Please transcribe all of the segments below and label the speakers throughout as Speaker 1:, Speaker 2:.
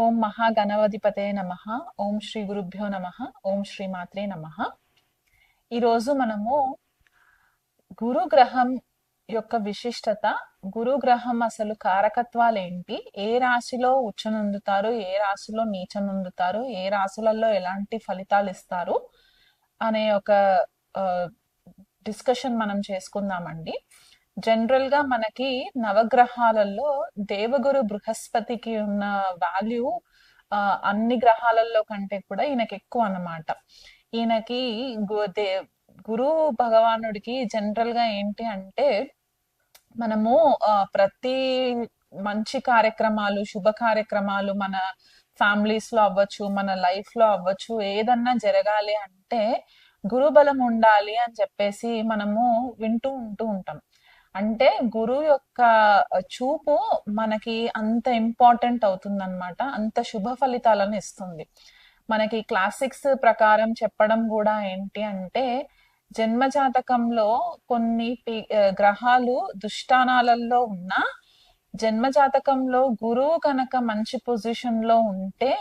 Speaker 1: ఓం మహాగణవధిపతే నమ. ఓం శ్రీ గురుభ్యో నమ. ఓం శ్రీ మాత్రే నమ. ఈరోజు మనము గురుగ్రహం యొక్క విశిష్టత గురుగ్రహం అసలు కారకత్వాలు ఏంటి ఏ రాశిలో ఉచ్చనుందుతారు ఏ రాశిలో నీచనుందుతారు ఏ రాశులలో ఎలాంటి ఫలితాలు ఇస్తారు అనే ఒక డిస్కషన్ మనం చేసుకుందామండి. జనరల్గా మనకి నవగ్రహాలలో దేవగురు బృహస్పతికి ఉన్న వాల్యూ అన్ని గ్రహాలలో కంటే కూడా ఈయనకి ఎక్కువ అన్నమాట. ఈయనకి గురు భగవానుడికి జనరల్గా ఏంటి అంటే మనము ప్రతి మంచి కార్యక్రమాలు శుభ కార్యక్రమాలు మన ఫ్యామిలీస్లో అవ్వచ్చు మన లైఫ్లో అవ్వచ్చు ఏదన్నా జరగాలి అంటే గురుబలం ఉండాలి అని చెప్పేసి మనము వింటూ ఉంటూ ఉంటాం. అంటే గురువు యొక్క చూపు మనకి అంత ఇంపార్టెంట్ అవుతుందన్నమాట. అంత శుభ ఫలితాలను ఇస్తుంది. మనకి క్లాసిక్స్ ప్రకారం చెప్పడం కూడా ఏంటి అంటే జన్మ జాతకంలో కొన్ని గ్రహాలు దుష్టానాలలో ఉన్న జన్మ జాతకంలో గురువు కనుక మంచి పొజిషన్లో ఉంటే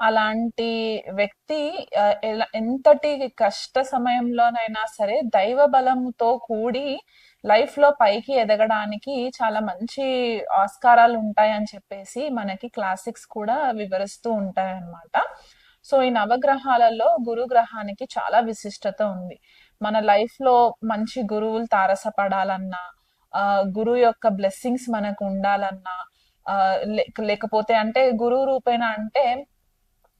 Speaker 1: అలాంటి వ్యక్తి ఎలా- ఎంతటి కష్ట సమయంలోనైనా సరే దైవ బలంతో కూడి లైఫ్లో పైకి ఎదగడానికి చాలా మంచి ఆస్కారాలు ఉంటాయని చెప్పేసి మనకి క్లాసిక్స్ కూడా వివరిస్తూ ఉంటాయన్నమాట. సో ఈ నవగ్రహాలలో గురు గ్రహానికి చాలా విశిష్టత ఉంది. మన లైఫ్లో మంచి గురువులు తారసపడాలన్నా ఆ గురువు యొక్క బ్లెస్సింగ్స్ మనకు ఉండాలన్నా లేకపోతే అంటే గురువు రూపేణ అంటే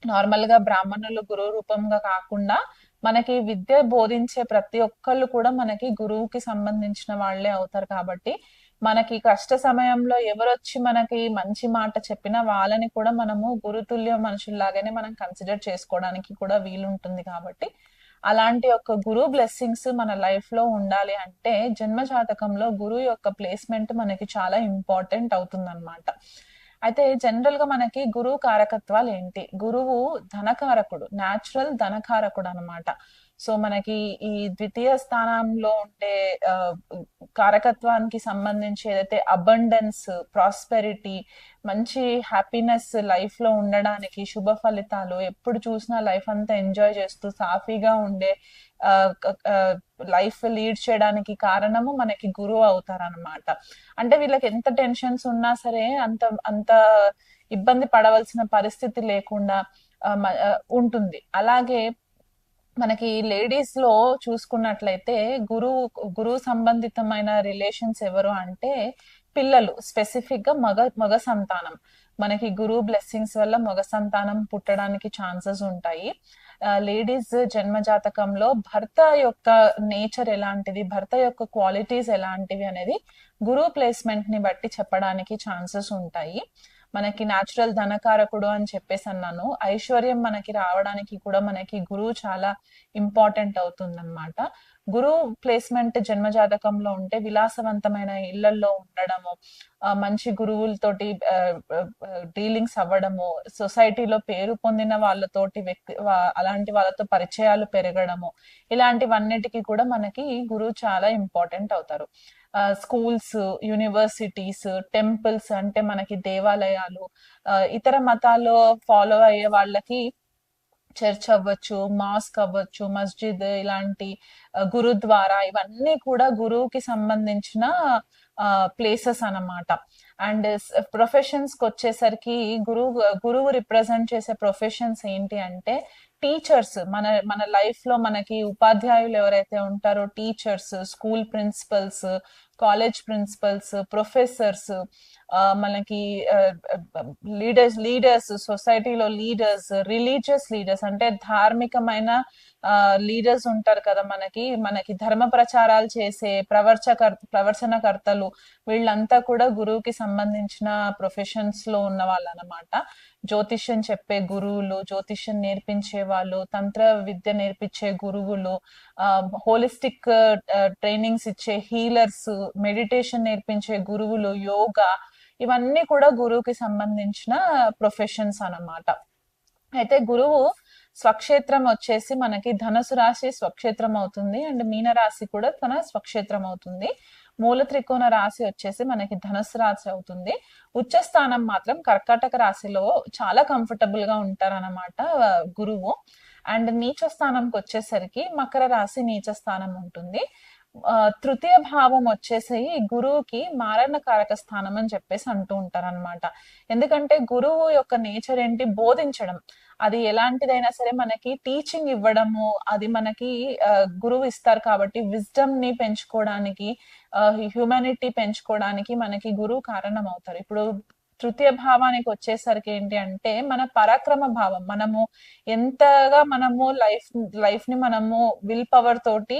Speaker 1: నార్మల్గా బ్రాహ్మణులు గురువు రూపంగా కాకుండా మనకి విద్య బోధించే ప్రతి ఒక్కళ్ళు కూడా మనకి గురువుకి సంబంధించిన వాళ్ళే అవుతారు కాబట్టి మనకి కష్ట సమయంలో ఎవరొచ్చి మనకి మంచి మాట చెప్పినా వాళ్ళని కూడా మనము గురుతుల్య మనుషుల్లాగానే మనం కన్సిడర్ చేసుకోవడానికి కూడా వీలుంటుంది కాబట్టి అలాంటి ఒక గురువు బ్లెస్సింగ్స్ మన లైఫ్లో ఉండాలి అంటే జన్మ జాతకంలో గురువు యొక్క ప్లేస్మెంట్ మనకి చాలా ఇంపార్టెంట్ అవుతుంది అయితే జనరల్గా మనకి గురువు కారకత్వాలు ఏంటి? గురువు ధనకారకుడు న్యాచురల్ ధనకారకుడు అన్నమాట. సో మనకి ఈ ద్వితీయ స్థానంలో ఉండే కారకత్వానికి సంబంధించి ఏదైతే అబండెన్స్ ప్రాస్పెరిటీ మంచి హ్యాపీనెస్ లైఫ్లో ఉండడానికి శుభ ఫలితాలు ఎప్పుడు చూసినా లైఫ్ అంతా ఎంజాయ్ చేస్తూ సాఫీగా ఉండే లైఫ్ లీడ్ చేయడానికి కారణము మనకి గురువు అవుతారనమాట అంటే వీళ్ళకి ఎంత టెన్షన్స్ ఉన్నా సరే అంత అంత ఇబ్బంది పడవలసిన పరిస్థితి లేకుండా ఉంటుంది. అలాగే మనకి లేడీస్లో చూసుకున్నట్లయితే గురువు గురువు సంబంధితమైన రిలేషన్స్ ఎవరు అంటే పిల్లలు స్పెసిఫిక్గా మగ మగ సంతానం. మనకి గురువు బ్లెస్సింగ్స్ వల్ల మగ సంతానం పుట్టడానికి ఛాన్సెస్ ఉంటాయి. లేడీస్ జన్మ జాతకంలో భర్త యొక్క నేచర్ ఎలాంటిది భర్త యొక్క క్వాలిటీస్ ఎలాంటివి అనేది గురువు ప్లేస్మెంట్ని బట్టి చెప్పడానికి ఛాన్సెస్ ఉంటాయి. మనకి న్యాచురల్ ధనకారకుడు అని చెప్పేసి అన్నాను. ఐశ్వర్యం మనకి రావడానికి కూడా మనకి గురువు చాలా ఇంపార్టెంట్ అవుతుంది అనమాట గురువు ప్లేస్మెంట్ జన్మ జాతకంలో ఉంటే విలాసవంతమైన ఇళ్ళలో ఉండడము మంచి గురువులతోటి డీలింగ్స్ అవ్వడము సొసైటీలో పేరు పొందిన వాళ్ళతోటి వ్యక్తి అలాంటి వాళ్ళతో పరిచయాలు పెరగడము ఇలాంటివన్నిటికీ కూడా మనకి గురువు చాలా ఇంపార్టెంట్ అవుతారు. స్కూల్స్ యూనివర్సిటీస్ టెంపుల్స్ అంటే మనకి దేవాలయాలు ఇతర మతాల్లో ఫాలో అయ్యే వాళ్ళకి చర్చ్ అవ్వచ్చు మాస్క్ అవ్వచ్చు మస్జిద్ ఇలాంటి గురుద్వారా ఇవన్నీ కూడా గురువుకి సంబంధించిన ప్లేసెస్ అన్నమాట. అండ్ ప్రొఫెషన్స్కి వచ్చేసరికి గురువు గురువు రిప్రజెంట్ చేసే ప్రొఫెషన్స్ ఏంటి అంటే టీచర్స్ మన మన లైఫ్లో మనకి ఉపాధ్యాయులు ఎవరైతే ఉంటారో teachers school principals college principals professors మనకి లీడర్స్ లీడర్స్ సొసైటీలో లీడర్స్ రిలీజియస్ లీడర్స్ అంటే ధార్మికమైన లీడర్స్ ఉంటారు కదా మనకి. మనకి ధర్మ ప్రచారాలు చేసే ప్రవర్చకర్ ప్రవర్చనకర్తలు వీళ్ళంతా కూడా గురువుకి సంబంధించిన ప్రొఫెషన్స్లో ఉన్న వాళ్ళు అనమాట జ్యోతిష్యం చెప్పే గురువులు జ్యోతిష్యం నేర్పించే వాళ్ళు తంత్ర విద్య నేర్పించే గురువులు హోలిస్టిక్ ట్రైనింగ్స్ ఇచ్చే హీలర్స్ మెడిటేషన్ నేర్పించే గురువులు యోగా ఇవన్నీ కూడా గురువుకి సంబంధించిన ప్రొఫెషన్స్ అన్నమాట. అయితే గురువు స్వక్షేత్రం వచ్చేసి మనకి ధనుసు రాశి స్వక్షేత్రం అవుతుంది అండ్ మీన రాశి కూడా తన స్వక్షేత్రం అవుతుంది. మూల త్రికోణ రాశి వచ్చేసి మనకి ధనుసు రాశి అవుతుంది. ఉచ్చ స్థానం మాత్రం కర్కాటక రాశిలో చాలా కంఫర్టబుల్గా ఉంటారనమాట గురువు. అండ్ నీచ స్థానంకి వచ్చేసరికి మకర రాశి నీచ స్థానం ఉంటుంది. తృతీయ భావం వచ్చేసి గురువుకి మారణకారక స్థానం అని చెప్పేసి అంటూ ఉంటారు అనమాట ఎందుకంటే గురువు యొక్క నేచర్ ఏంటి? బోధించడం. అది ఎలాంటిదైనా సరే మనకి టీచింగ్ ఇవ్వడము అది మనకి గురువు ఇస్తారు కాబట్టి విజ్డమ్ని పెంచుకోవడానికి హ్యూమానిటీ పెంచుకోవడానికి మనకి గురువు కారణం అవుతారు ఇప్పుడు తృతీయ భావానికి వచ్చేసరికి ఏంటి అంటే మన పరాక్రమ భావం. మనము ఎంతగా మనము లైఫ్ లైఫ్ని మనము విల్ పవర్ తోటి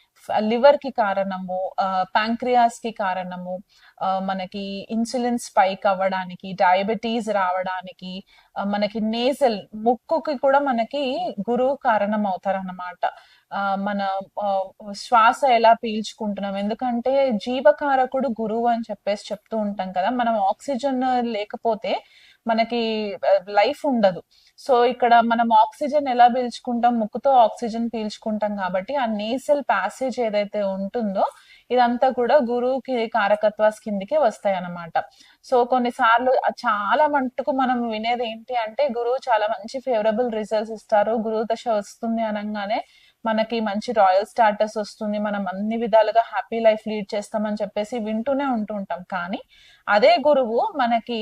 Speaker 1: లివర్కి కారణము ప్యాంక్రియాస్కి కారణము ఆ, మనకి ఇన్సులిన్ స్పైక్ అవ్వడానికి డయాబెటీస్ రావడానికి మనకి నేజల్ ముక్కుకి కూడా మనకి గురువు కారణం అవుతారన్నమాట మన శ్వాస ఎలా పీల్చుకుంటున్నాం. ఎందుకంటే జీవకారకుడు గురువు అని చెప్పేసి చెప్తూ ఉంటాం కదా. మనం ఆక్సిజన్ లేకపోతే మనకి లైఫ్ ఉండదు. సో ఇక్కడ మనం ఆక్సిజన్ ఎలా పీల్చుకుంటాం? ముక్కుతో ఆక్సిజన్ పీల్చుకుంటాం కాబట్టి ఆ నేసల్ ప్యాసేజ్ ఏదైతే ఉంటుందో ఇదంతా కూడా గురువుకి కారకత్వాస్ కిందికే వస్తాయి అన్నమాట సో కొన్నిసార్లు చాలా మట్టుకు మనం వినేది ఏంటి అంటే గురువు చాలా మంచి ఫేవరబుల్ రిజల్ట్స్ ఇస్తారు. గురువు దశ వస్తుంది అనగానే మనకి మంచి రాయల్ స్టాటస్ వస్తుంది. మనం అన్ని విధాలుగా హ్యాపీ లైఫ్ లీడ్ చేస్తామని చెప్పేసి వింటూనే ఉంటూ ఉంటాం. కానీ అదే గురువు మనకి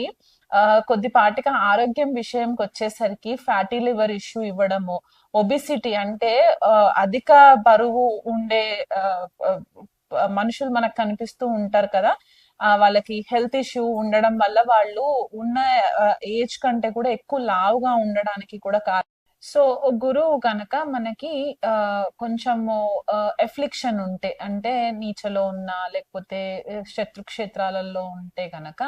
Speaker 1: కొద్దిపాటిగా ఆరోగ్యం విషయంకి వచ్చేసరికి ఫ్యాటీ లివర్ ఇష్యూ ఇవ్వడము ఒబిసిటీ అంటే అధిక బరువు ఉండే మనుషులు మనకు కనిపిస్తూ ఉంటారు కదా వాళ్ళకి హెల్త్ ఇష్యూ ఉండడం వల్ల వాళ్ళు ఉన్న ఏజ్ కంటే కూడా ఎక్కువ లావుగా ఉండడానికి కూడా కారణం సో గురువు కనుక మనకి ఆ కొంచెము ఎఫ్లిక్షన్ ఉంటే అంటే నీచలో ఉన్న లేకపోతే శత్రు క్షేత్రాలలో ఉంటే గనక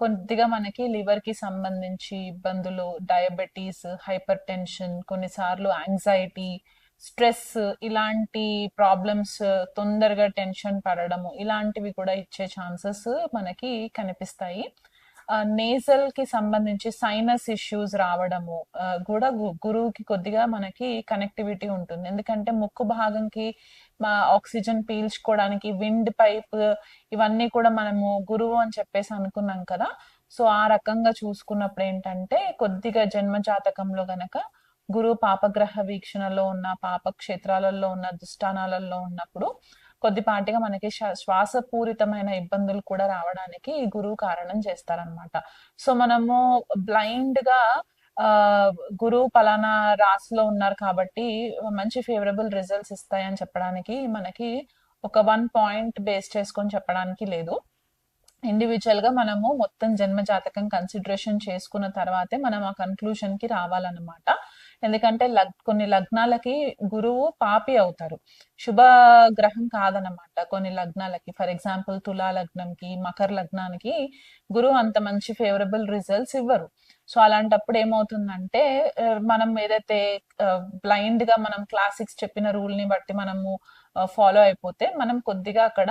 Speaker 1: కొద్దిగా మనకి లివర్కి సంబంధించి ఇబ్బందులు డయాబెటీస్ హైపర్ టెన్షన్ కొన్నిసార్లు యాంగ్జైటీ స్ట్రెస్ ఇలాంటి ప్రాబ్లమ్స్ తొందరగా టెన్షన్ పడడము ఇలాంటివి కూడా ఇచ్చే ఛాన్సెస్ మనకి కనిపిస్తాయి. నేజల్కి సంబంధించి సైనస్ ఇష్యూస్ రావడము కూడా గు- గురువుకి కొద్దిగా మనకి కనెక్టివిటీ ఉంటుంది. ఎందుకంటే ముక్కు భాగంకి మా ఆక్సిజన్ పీల్చుకోవడానికి విండ్ పైప్ ఇవన్నీ కూడా మనము గురువు అని చెప్పేసి అనుకున్నాం కదా. సో ఆ రకంగా చూసుకున్నప్పుడు ఏంటంటే కొద్దిగా జన్మ జాతకంలో గనక గురువు పాపగ్రహ వీక్షణలో ఉన్న పాప క్షేత్రాలలో ఉన్న దుష్టానాలలో ఉన్నప్పుడు కొద్దిపాటిగా మనకి శ్వా- శ్వాసపూరితమైన ఇబ్బందులు కూడా రావడానికి ఈ గురువు కారణం చేస్తారనమాట సో మనము బ్లైండ్గా ఆ గురువు పలానా రాశిలో ఉన్నారు కాబట్టి మంచి ఫేవరబుల్ రిజల్ట్స్ ఇస్తాయని చెప్పడానికి మనకి ఒక వన్ పాయింట్ బేస్ చేసుకొని చెప్పడానికి లేదు. ఇండివిజువల్గా మనము మొత్తం జన్మ జాతకం కన్సిడరేషన్ చేసుకున్న తర్వాతే మనం ఆ కన్క్లూషన్కి రావాలన్నమాట. ఎందుకంటే లగ్ కొన్ని లగ్నాలకి గురువు పాపి అవుతారు. శుభ గ్రహం కాదనమాట కొన్ని లగ్నాలకి. ఫర్ ఎగ్జాంపుల్ తులా లగ్నంకి మకర లగ్నానికి గురువు అంత మంచి ఫేవరబుల్ రిజల్ట్స్ ఇవ్వరు. సో అలాంటప్పుడు ఏమవుతుందంటే మనం ఏదైతే బ్లైండ్గా మనం క్లాసిక్స్ చెప్పిన రూల్ని బట్టి మనము ఫాలో అయిపోతే మనం కొద్దిగా అక్కడ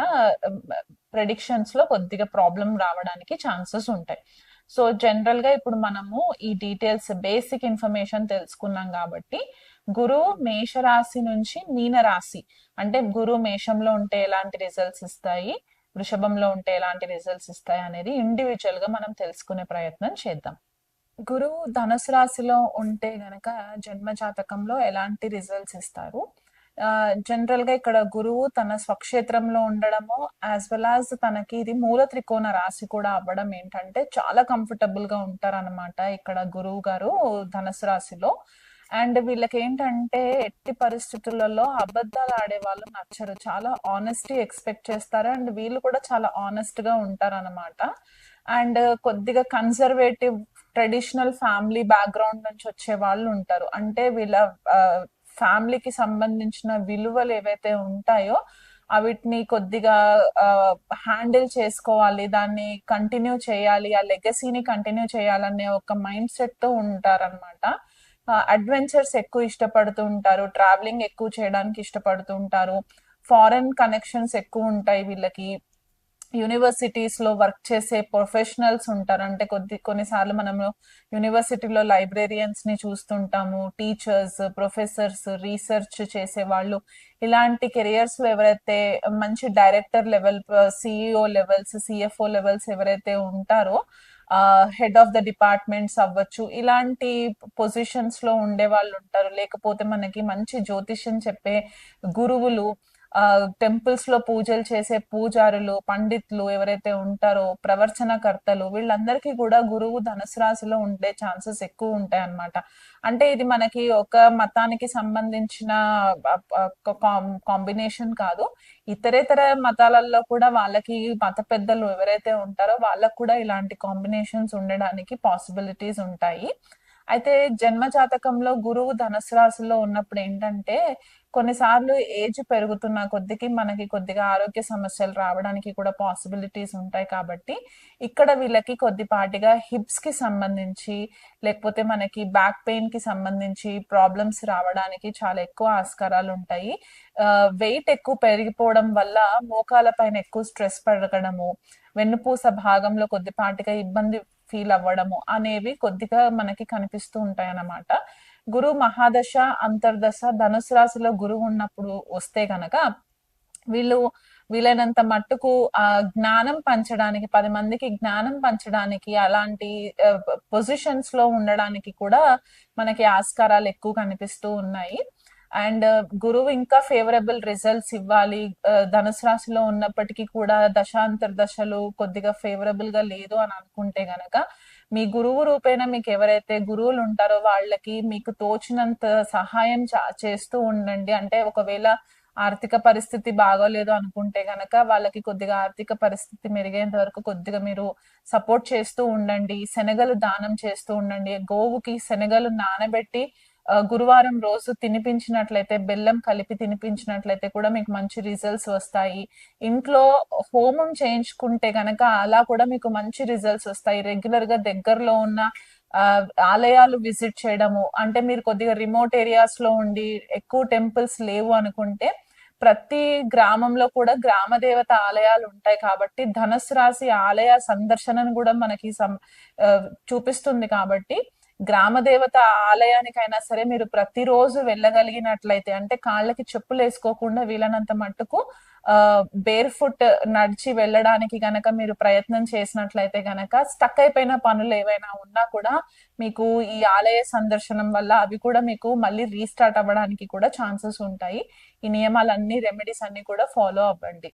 Speaker 1: ప్రెడిక్షన్స్లో కొద్దిగా ప్రాబ్లం రావడానికి ఛాన్సెస్ ఉంటాయి. సో జనరల్గా ఇప్పుడు మనము ఈ డీటెయిల్స్ బేసిక్ ఇన్ఫర్మేషన్ తెలుసుకున్నాం కాబట్టి గురువు మేషరాశి నుంచి మీన రాశి అంటే గురు మేషంలో ఉంటే ఎలాంటి రిజల్ట్స్ ఇస్తాయి వృషభంలో ఉంటే ఎలాంటి రిజల్ట్స్ ఇస్తాయి అనేది ఇండివిజువల్గా మనం తెలుసుకునే ప్రయత్నం చేద్దాం. గురువు ధనుసు రాశిలో ఉంటే గనక జన్మ జాతకంలో ఎలాంటి రిజల్ట్స్ ఇస్తారు? జనరల్గా ఇక్కడ గురువు తన స్వక్షేత్రంలో ఉండడము యాజ్ వెల్ యాజ్ తనకి ఇది మూల త్రికోణ రాశి కూడా అవ్వడం ఏంటంటే చాలా కంఫర్టబుల్గా ఉంటారన్నమాట ఇక్కడ గురువు గారు ధనుసు రాశిలో. అండ్ వీళ్ళకి ఏంటంటే ఎట్టి పరిస్థితులలో అబద్ధాలు ఆడే వాళ్ళు నచ్చరు. చాలా ఆనెస్టీ ఎక్స్పెక్ట్ చేస్తారు. అండ్ వీళ్ళు కూడా చాలా ఆనెస్ట్గా ఉంటారు అనమాట అండ్ కొద్దిగా కన్సర్వేటివ్ ట్రెడిషనల్ ఫ్యామిలీ బ్యాక్గ్రౌండ్ నుంచి వచ్చే వాళ్ళు ఉంటారు. అంటే వీళ్ళ ఫ్యామిలీకి సంబంధించిన విలువలు ఏవైతే ఉంటాయో అవిటిని కొద్దిగా హ్యాండిల్ చేసుకోవాలి. దాన్ని కంటిన్యూ చేయాలి. ఆ లెగసీని కంటిన్యూ చేయాలనే ఒక మైండ్ సెట్తో ఉంటారనమాట అడ్వెంచర్స్ ఎక్కువ ఇష్టపడుతూ ఉంటారు. ట్రావెలింగ్ ఎక్కువ చేయడానికి ఇష్టపడుతూ ఉంటారు. ఫారెన్ కనెక్షన్స్ ఎక్కువ ఉంటాయి వీళ్ళకి. యూనివర్సిటీస్లో వర్క్ చేసే ప్రొఫెషనల్స్ ఉంటారు. అంటే కొద్ది కొన్నిసార్లు మనము యూనివర్సిటీలో లైబ్రేరియన్స్ని చూస్తుంటాము. టీచర్స్ ప్రొఫెసర్స్ రీసెర్చ్ చేసే వాళ్ళు. ఇలాంటి కెరియర్స్లో ఎవరైతే మంచి director level CEO levels CFO levels ఎవరైతే ఉంటారో హెడ్ ఆఫ్ ద డిపార్ట్మెంట్స్ అవ్వచ్చు. ఇలాంటి పొజిషన్స్లో ఉండే వాళ్ళు ఉంటారు. లేకపోతే మనకి మంచి జ్యోతిష్యం చెప్పే గురువులు టెంపుల్స్లో పూజలు చేసే పూజారులు పండితులు ఎవరైతే ఉంటారో ప్రవర్చనకర్తలు వీళ్ళందరికీ కూడా గురువు ధనుసు రాశిలో ఉండే ఛాన్సెస్ ఎక్కువ ఉంటాయి అన్నమాట. అంటే ఇది మనకి ఒక మతానికి సంబంధించిన కాంబినేషన్ కాదు. ఇతరేతర మతాలలో కూడా వాళ్ళకి మత పెద్దలు ఎవరైతే ఉంటారో వాళ్ళకు కూడా ఇలాంటి కాంబినేషన్స్ ఉండడానికి పాసిబిలిటీస్ ఉంటాయి. అయితే జన్మ జాతకంలో గురువు ధనుసు రాశిలో ఉన్నప్పుడు ఏంటంటే కొన్నిసార్లు ఏజ్ పెరుగుతున్న కొద్దికి మనకి కొద్దిగా ఆరోగ్య సమస్యలు రావడానికి కూడా పాసిబిలిటీస్ ఉంటాయి కాబట్టి ఇక్కడ వీళ్ళకి కొద్దిపాటిగా హిప్స్కి సంబంధించి లేకపోతే మనకి బ్యాక్ పెయిన్కి సంబంధించి ప్రాబ్లమ్స్ రావడానికి చాలా ఎక్కువ ఆస్కారాలు ఉంటాయి. వెయిట్ ఎక్కువ పెరిగిపోవడం వల్ల మోకాల పైన ఎక్కువ స్ట్రెస్ పెరగడము వెన్నుపూస భాగంలో కొద్దిపాటిగా ఇబ్బంది ఫీల్ అవ్వడము అనేవి కొద్దిగా మనకి కనిపిస్తూ ఉంటాయి అన్నమాట గురు మహాదశ అంతర్దశ ధనుసు రాశిలో గురువు ఉన్నప్పుడు వస్తే గనక వీళ్ళు వీలైనంత మట్టుకు ఆ జ్ఞానం పంచడానికి పది మందికి జ్ఞానం పంచడానికి అలాంటి పొజిషన్స్లో ఉండడానికి కూడా మనకి ఆస్కారాలు ఎక్కువ కనిపిస్తూ ఉన్నాయి. అండ్ గురువు ఇంకా ఫేవరబుల్ రిజల్ట్స్ ఇవ్వాలి. ధనుసు రాశిలో ఉన్నప్పటికీ కూడా దశాంతర్ దశలు కొద్దిగా ఫేవరబుల్గా లేదు అని అనుకుంటే గనక మీ గురువు రూపేణ మీకు ఎవరైతే గురువులు ఉంటారో వాళ్ళకి మీకు తోచినంత సహాయం చేస్తూ ఉండండి. అంటే ఒకవేళ ఆర్థిక పరిస్థితి బాగోలేదు అనుకుంటే గనక వాళ్ళకి కొద్దిగా ఆర్థిక పరిస్థితి మెరుగైనంత వరకు కొద్దిగా మీరు సపోర్ట్ చేస్తూ ఉండండి. శనగలు దానం చేస్తూ ఉండండి. గోవుకి శనగలు నానబెట్టి గురువారం రోజు తినిపించినట్లయితే బెల్లం కలిపి తినిపించినట్లయితే కూడా మీకు మంచి రిజల్ట్స్ వస్తాయి. ఇంట్లో హోమం చేయించుకుంటే గనక అలా కూడా మీకు మంచి రిజల్ట్స్ వస్తాయి. రెగ్యులర్గా దగ్గరలో ఉన్న ఆలయాలు విజిట్ చేయడము అంటే మీరు కొద్దిగా రిమోట్ ఏరియాస్లో ఉండి ఎక్కువ టెంపుల్స్ లేవు అనుకుంటే ప్రతి గ్రామంలో కూడా గ్రామ దేవత ఆలయాలు ఉంటాయి కాబట్టి ధనుసు రాశి ఆలయ సందర్శనను కూడా మనకి చూపిస్తుంది కాబట్టి గ్రామ దేవత ఆలయానికైనా సరే మీరు ప్రతిరోజు వెళ్ళగలిగినట్లయితే అంటే కాళ్ళకి చెప్పులు వేసుకోకుండా వీలైనంత మట్టుకు ఆ బేర్ ఫుట్ నడిచి వెళ్ళడానికి గనక మీరు ప్రయత్నం చేసినట్లయితే గనక స్టక్ అయిపోయిన పనులు ఏవైనా ఉన్నా కూడా మీకు ఈ ఆలయ సందర్శనం వల్ల అవి కూడా మీకు మళ్ళీ రీస్టార్ట్ అవ్వడానికి కూడా ఛాన్సెస్ ఉంటాయి. ఈ నియమాలన్నీ రెమెడీస్ అన్ని కూడా ఫాలో అవ్వండి.